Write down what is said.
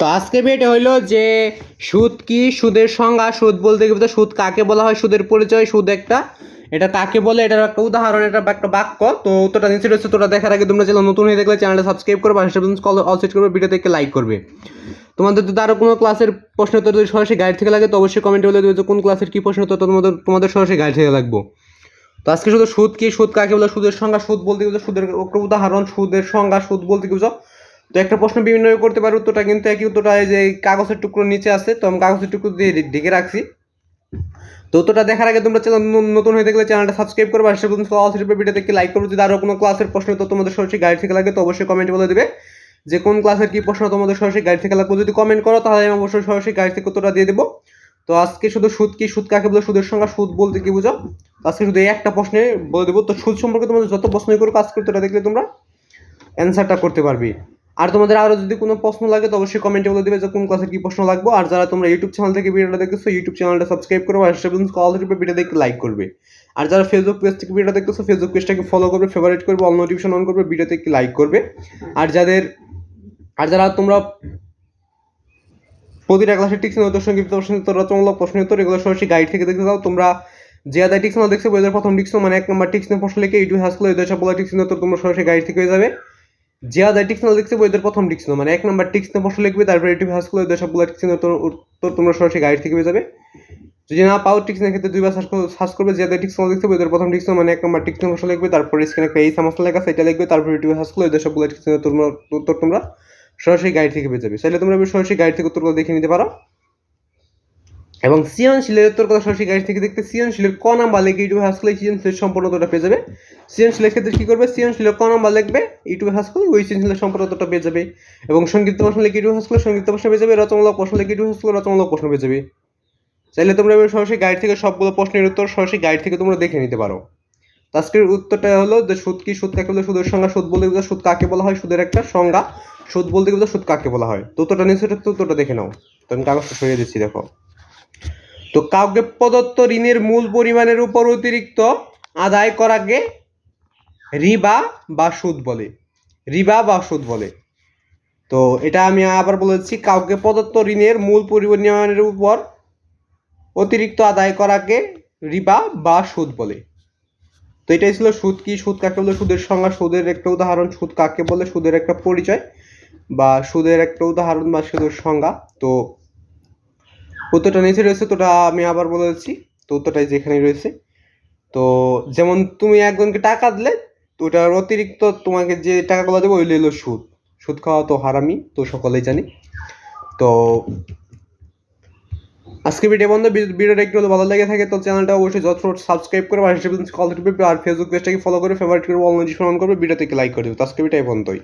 তো আজকে ভিডিও হইল যে সুদ কি? সুদের সংজ্ঞা, সুদ বলতে বোঝায়? সুদ কাকে বলা হয়? সুদের পরিচয়, সুদ একটা। এটা কাকে বলে? এটার একটা উদাহরণ এটা একটা বাক্য। তো উত্তরটা নিচে রয়েছে তোরা দেখার আগে তোমরা চ্যানেল নতুন হয়ে দেখলে চ্যানেলটা সাবস্ক্রাইব করবে আর কল অল সেট করবে ভিডিও থেকে লাইক করবে। তোমাদের যদি আরও কোনো ক্লাসের প্রশ্ন উত্তর যদি সরাসরি গাইড থেকে লাগে, তো অবশ্যই কমেন্টে বলে দেবে যে কোন ক্লাসের কী প্রশ্ন উত্তর তোমাদের তোমাদের সরাসরি গাইড থেকে লাগবো। তো আজকে শুধু সুদ কি? সুদ কাকে বলে? সুদের সংজ্ঞা, সুদ বলতে বোঝায়? সুদের উদাহরণ, সুদের সংজ্ঞা, সুদ বলতে বুঝো তো একটা প্রশ্ন বিভিন্ন করতে পারে উত্তরটা কিন্তু একই উত্তরটা যে কাগজের টুকরো নিচে আছে, তো আমি কাগজের টুকরো দিয়ে ঢেকে রাখছি। তো উত্তরটা দেখার আগে তোমরা চ্যানেল নতুন হয়ে দেখলে চ্যানেলটা সাবস্ক্রাইব করবে। আর সেরকম অল সিরিপে ভিডিওতে একটি লাইক করবে। যদি আরও কোনো ক্লাসের প্রশ্ন তো তোমাদের সরাসরি গাইড থেকে লাগে, তো অবশ্যই কমেন্ট বলে দেবে। যে কোন ক্লাসের কি প্রশ্ন তোমাদের সরাসরি গাইড থেকে লাগবে, যদি কমেন্ট করো, তাহলে আমি অবশ্যই সরাসরি গাইড থেকে উত্তরটা দিয়ে দেবো। তো আজকে শুধু সুদ কি, সুদ কাকে বলে, সুদের সংখ্যা সুদ বলতে কি বুঝো? আজকে শুধু এই একটা প্রশ্নে বলে দেবো। তো সুদ সম্পর্কে তোমাদের যত প্রশ্নই করো কাজ করতে দেখলে তোমরা অ্যান্সারটা করতে পারবে। আর তোমাদের আরও যদি কোনো প্রশ্ন লাগে, তো অবশ্যই কমেন্টে বলে দেবে যে কোন ক্লাসের কি প্রশ্ন লাগবে। আর যারা তোমরা ইউটিউব চ্যানেল থেকে ভিডিওটা দেখতেছো ইউটিউব চ্যানেলটা সাবস্ক্রাইব করবে আর সেভেন কল থেকে ভিডিও দেখে লাইক করবে। আর যারা ফেসবুক পেজ থেকে ভিডিও দেখতেছো ফেসবুক পেজটাকে ফলো করবে ফেভারিট করবে অল নোটিফিকেশন অন করবে ভিডিওতে একটি লাইক করবে। আর যাদের, আর যারা তোমরা প্রতিটা ক্লাসের টিক্স উত্তর সংক্ষিপ্ত প্রশ্ন উত্তর এগুলো সরাসরি গাইড থেকে দেখতে দাও তোমরা যে আদায় টিক্স না দেখছ বইদের প্রথম টিক্স মানে এক নম্বর টিক্স নিয়ে প্রশ্ন লিখে ইউটিউব হাসগুলো এদের সব বলা টিক্স তোমরা সরাসরি গাইড থেকে হয়ে যাবে। যে আদায় টিক্স না দেখছ বইদের প্রথম টিক্স মানে এক নম্বর টিক্স নিয়ে প্রশ্ন লিখবে, তারপরে ইউটিউব হাসগুলো এদের সব বলা টিক্স উত্তর তোমরা সরাসরি গাইড থেকে পেয়ে যাবে। যদি না পাও টিক্স ক্ষেত্রে দুইবার সার্চ সার্চ করবে, যে আদায় টিক্স না দেখছ বইদের প্রথম টিক্স মানে এক নম্বর টিক্স নিয়ে প্রশ্ন লিখবে, তারপরে স্ক্রিনে একটা এই সমস্যা লেখা সেটা লিখবে, তারপরে ইউটিউব হাসগুলো এদের সব বলা টিক্স তোমরা উত্তর তোমরা সরাসরি গাইড থেকে পেয়ে যাবে। তাহলে তোমরা সরাসরি গাইড থেকে উত্তরগুলো দেখে নিতে পারো। এবং সৃজনশীলের উত্তর কথা সরাসরি গাইড থেকে দেখতে, সৃজনশীলের ক নাম্বার লিখে ইউটিউবে হাস করলে সৃজনশীলের সম্পূর্ণ উত্তরটা পেয়ে যাবে। সৃজনশীলের ক্ষেত্রে কী করবে? সৃজনশীলের ক নাম্বার লিখবে ইউটিউবে হাস করলে ওই সৃজনশীলের সম্পূর্ণ উত্তরটা পেয়ে যাবে। এবং সংক্ষিপ্ত প্রশ্ন লিখে ইউটিউবে হাস করলে সংক্ষিপ্ত প্রশ্ন পেয়ে যাবে, রচনামূলক প্রশ্ন লিখে ইউটিউবে হাস করলে রচনামূলক প্রশ্ন পেয়ে যাবে। চাইলে তোমরা এবার সরাসরি গাইড থেকে সবগুলো প্রশ্নের উত্তর সরাসরি গাইড থেকে তোমরা দেখে নিতে পারো। আজকের উত্তরটা হলো যে সুদ কি? সুদ কাকে বলে? সুদের সংজ্ঞা, সুদ বলতে গেলে সুদ কাকে বলা হয়? সুদের একটা সংজ্ঞা। সুদ বলতে গেলে সুদ কাকে বলা হয়? তো উত্তরটা নিশ্চয় উত্তরটা দেখে নাও। তো আমি কাগজটা সরিয়ে দিচ্ছি, দেখো। তো কাউকে প্রদত্ত ঋণের মূল পরিমাণের উপর অতিরিক্ত আদায় করাকে রিবা বা সুদ বলে। রিবা বা সুদ বলে। তো এটা আমি আবার বলেছি, কাউকে প্রদত্ত ঋণের মূল পরিমাণের উপর অতিরিক্ত আদায় করাকে রিবা বা সুদ বলে। তো এটাই ছিল সুদ কি, সুদ কাকে বলে? সুদের সংজ্ঞা, সুদের একটা উদাহরণ, সুদ কাকে বলে? সুদের একটা পরিচয় বা সুদের একটা উদাহরণ বা সুদের সংজ্ঞা। তো উত্তরটা নিচে রয়েছে তোটা আমি আবার বলে দিচ্ছি। তো উত্তরটাই যেখানে রয়েছে। তো যেমন তুমি একজনকে টাকা দিলে, তো ওটার অতিরিক্ত তোমাকে যে টাকাগুলো দেবো ওই হলো সুদ। সুদ খাওয়া তো হারামি, তো সকলেই জানি। তো আজকে ভিডিও বন্ধ ভিডিওটা একটু ভালো লেগে থাকে, তো চ্যানেলটা অবশ্যই যত সাবস্ক্রাইব করবে আর আর ফেসবুক পেজটাকে ফলো করে ফেভারিট করবে অনলাইন অন করবে ভিডিও থেকে লাইক করে দেবে আজকে ভিডিও বন্ধই